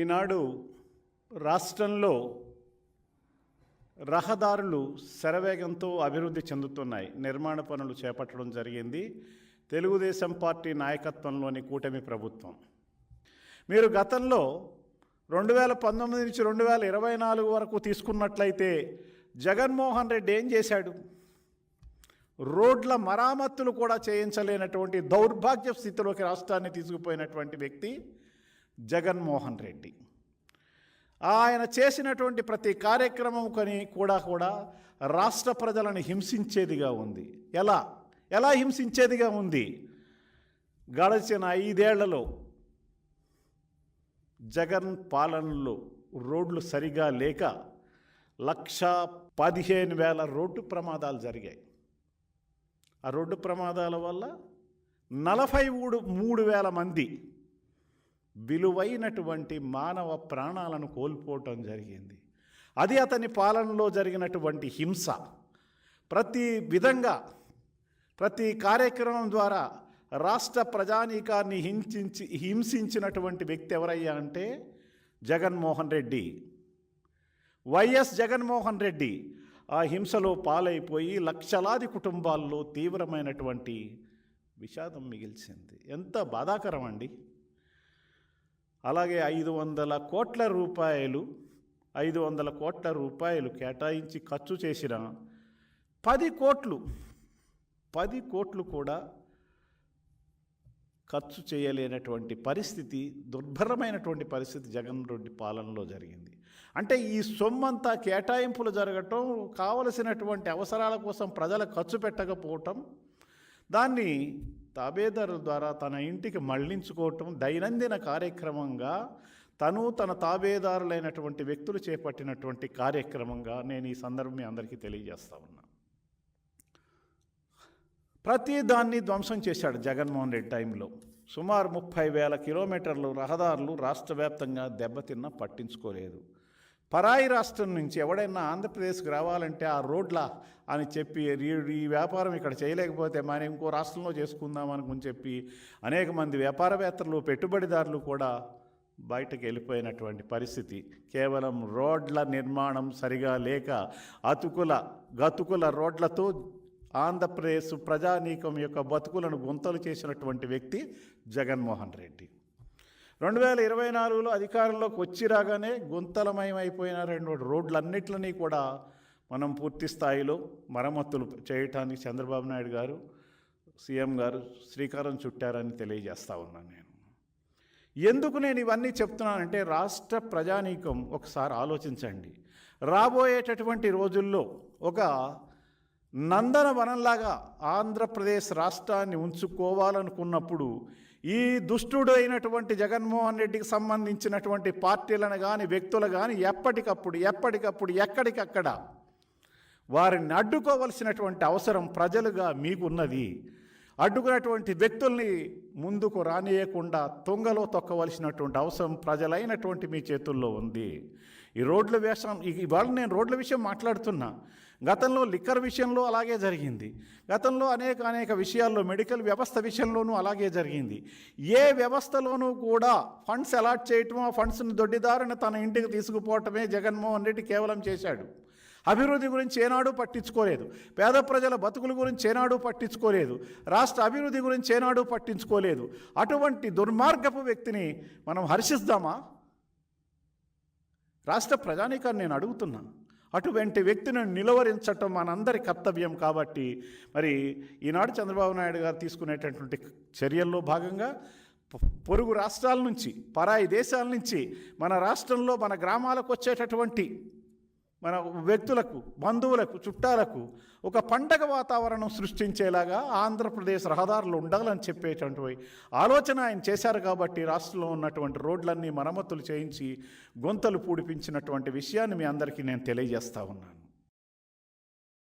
ఈనాడు రాష్ట్రంలో రహదారులు శరవేగంతో అభివృద్ధి చెందుతున్నాయి. నిర్మాణ పనులు చేపట్టడం జరిగింది. తెలుగుదేశం పార్టీ నాయకత్వంలోని కూటమి ప్రభుత్వం. మీరు గతంలో రెండు వేల పంతొమ్మిది నుంచి రెండు వేల ఇరవై నాలుగు వరకు తీసుకున్నట్లయితే జగన్మోహన్ రెడ్డి ఏం చేశాడు? రోడ్ల మరామత్తులు కూడా చేయించలేనటువంటి దౌర్భాగ్య స్థితిలోకి రాష్ట్రాన్ని తీసుకుపోయినటువంటి వ్యక్తి. జగన్మోహన్ రెడ్డి. ఆయన చేసినటువంటి ప్రతి కార్యక్రమం కొని కూడా కూడా రాష్ట్ర ప్రజలను హింసించేదిగా ఉంది. ఎలా? ఎలా హింసించేదిగా ఉంది? గడిచిన ఐదేళ్ళలో జగన్ పాలనలో రోడ్లు సరిగా లేక లక్ష పదిహేను వేల రోడ్డు ప్రమాదాలు జరిగాయి. ఆ రోడ్డు ప్రమాదాల వల్ల నలభై మూడు మూడు వేల మంది విలువైనటువంటి మానవ ప్రాణాలను కోల్పోవటం జరిగింది. అది అతని పాలనలో జరిగినటువంటి హింస. ప్రతి విధంగా ప్రతి కార్యక్రమం ద్వారా రాష్ట్ర ప్రజానీకాన్ని హింసించి హింసించినటువంటి వ్యక్తి ఎవరయ్యా అంటే జగన్మోహన్ రెడ్డి. వైఎస్ జగన్మోహన్ రెడ్డి ఆ హింసలో పాలైపోయి లక్షలాది కుటుంబాల్లో తీవ్రమైనటువంటి విషాదం మిగిల్చింది. ఎంత బాధాకరం అండి అలాగే ఐదు వందల కోట్ల రూపాయలు ఐదు వందల కోట్ల రూపాయలు కేటాయించి ఖర్చు చేసిన పది కోట్లు పది కోట్లు కూడా ఖర్చు చేయలేనటువంటి పరిస్థితి దుర్భరమైనటువంటి పరిస్థితి జగన్ రెడ్డి పాలనలో జరిగింది. అంటే ఈ సొమ్మంతా కేటాయింపులు జరగటం కావలసినటువంటి అవసరాల కోసం ప్రజలు ఖర్చు పెట్టకపోవటం దాన్ని తాబేదారుల ద్వారా తన ఇంటికి మళ్ళించుకోవటం దైనందిన కార్యక్రమంగా తను తన తాబేదారులైనటువంటి వ్యక్తులు చేపట్టినటువంటి కార్యక్రమంగా నేను ఈ సందర్భం మీ అందరికీ తెలియజేస్తా ఉన్నా. ప్రతి దాన్ని ధ్వంసం చేశాడు జగన్మోహన్ రెడ్డి టైంలో. సుమారు ముప్పై వేల కిలోమీటర్లు రహదారులు రాష్ట్ర వ్యాప్తంగా పట్టించుకోలేదు. పరాయి రాష్ట్రం నుంచి ఎవడైనా ఆంధ్రప్రదేశ్కి రావాలంటే ఆ రోడ్ల అని చెప్పి ఈ- ఈ వ్యాపారం ఇక్కడ చేయలేకపోతే మనం ఇంకో రాష్ట్రంలో చేసుకుందాం అనుకుని చెప్పి అనేక మంది వ్యాపారవేత్తలు పెట్టుబడిదారులు కూడా బయటకు వెళ్ళిపోయినటువంటి పరిస్థితి. కేవలం రోడ్ల నిర్మాణం సరిగా లేక అతుకుల గతుకుల రోడ్లతో ఆంధ్రప్రదేశ్ ప్రజానీకం యొక్క బతుకులను గుంతలు చేసినటువంటి వ్యక్తి జగన్మోహన్ రెడ్డి. రెండు వేల ఇరవై నాలుగులో అధికారంలోకి వచ్చి రాగానే గుంతలమయమైపోయిన రెండు రోడ్లన్నిట్లని కూడా మనం పూర్తి స్థాయిలో మరమ్మతులు చేయటానికి చంద్రబాబు నాయుడు గారు సీఎం గారు శ్రీకారం చుట్టారని తెలియజేస్తా ఉన్నాను నేను. ఎందుకు నేను ఇవన్నీ చెప్తున్నానంటే రాష్ట్ర ప్రజానీకం ఒకసారి ఆలోచించండి. రాబోయేటటువంటి రోజుల్లో ఒక నందనవనంలాగా ఆంధ్రప్రదేశ్ రాష్ట్రాన్ని ఉంచుకోవాలనుకున్నప్పుడు ఈ దుష్టుడు అయినటువంటి జగన్మోహన్ రెడ్డికి సంబంధించినటువంటి పార్టీలను కానీ వ్యక్తులు కానీ ఎప్పటికప్పుడు ఎప్పటికప్పుడు ఎక్కడికక్కడ వారిని అడ్డుకోవలసినటువంటి అవసరం ప్రజలుగా మీకున్నది. అడ్డుకున్నటువంటి వ్యక్తుల్ని ముందుకు రానియకుండా తుంగలో తొక్కవలసినటువంటి అవసరం ప్రజలైనటువంటి మీ చేతుల్లో ఉంది. ఈ రోడ్ల వేషం ఇవాళ నేను రోడ్ల విషయం మాట్లాడుతున్నా. గతంలో లిక్కర్ విషయంలో అలాగే జరిగింది. గతంలో అనేక అనేక విషయాల్లో మెడికల్ వ్యవస్థ విషయంలోనూ అలాగే జరిగింది. ఏ వ్యవస్థలోనూ కూడా ఫండ్స్ అలాట్ చేయటం ఆ ఫండ్స్ని దొడ్డిదారిన తన ఇంటికి తీసుకుపోవటమే జగన్మోహన్ రెడ్డి కేవలం చేశాడు. అభివృద్ధి గురించి ఏనాడు పట్టించుకోలేదు. పేద ప్రజల బతుకుల గురించి ఏనాడు పట్టించుకోలేదు. రాష్ట్ర అభివృద్ధి గురించి ఏనాడు పట్టించుకోలేదు. అటువంటి దుర్మార్గపు వ్యక్తిని మనం హర్షిద్దామా రాష్ట్ర ప్రజానీకాన్ని నేను అడుగుతున్నా అటువంటి వ్యక్తిని నిలువరించటం మనందరి కర్తవ్యం కాబట్టి మరి ఈనాడు చంద్రబాబు నాయుడు గారు తీసుకునేటటువంటి చర్యల్లో భాగంగా పొరుగు రాష్ట్రాల నుంచి పరాయి దేశాల నుంచి మన రాష్ట్రంలో మన గ్రామాలకు వచ్చేటటువంటి మన వ్యక్తులకు బంధువులకు చుట్టాలకు ఒక పండగ వాతావరణం సృష్టించేలాగా ఆంధ్రప్రదేశ్ రహదారులు ఉండాలని చెప్పేటటువంటి ఆలోచన ఆయన చేశారు కాబట్టి రాష్ట్రంలో ఉన్నటువంటి రోడ్లన్నీ మరమ్మతులు చేయించి గొంతలు పూడిపించినటువంటి విషయాన్ని మీ అందరికీ నేను తెలియజేస్తా ఉన్నాను.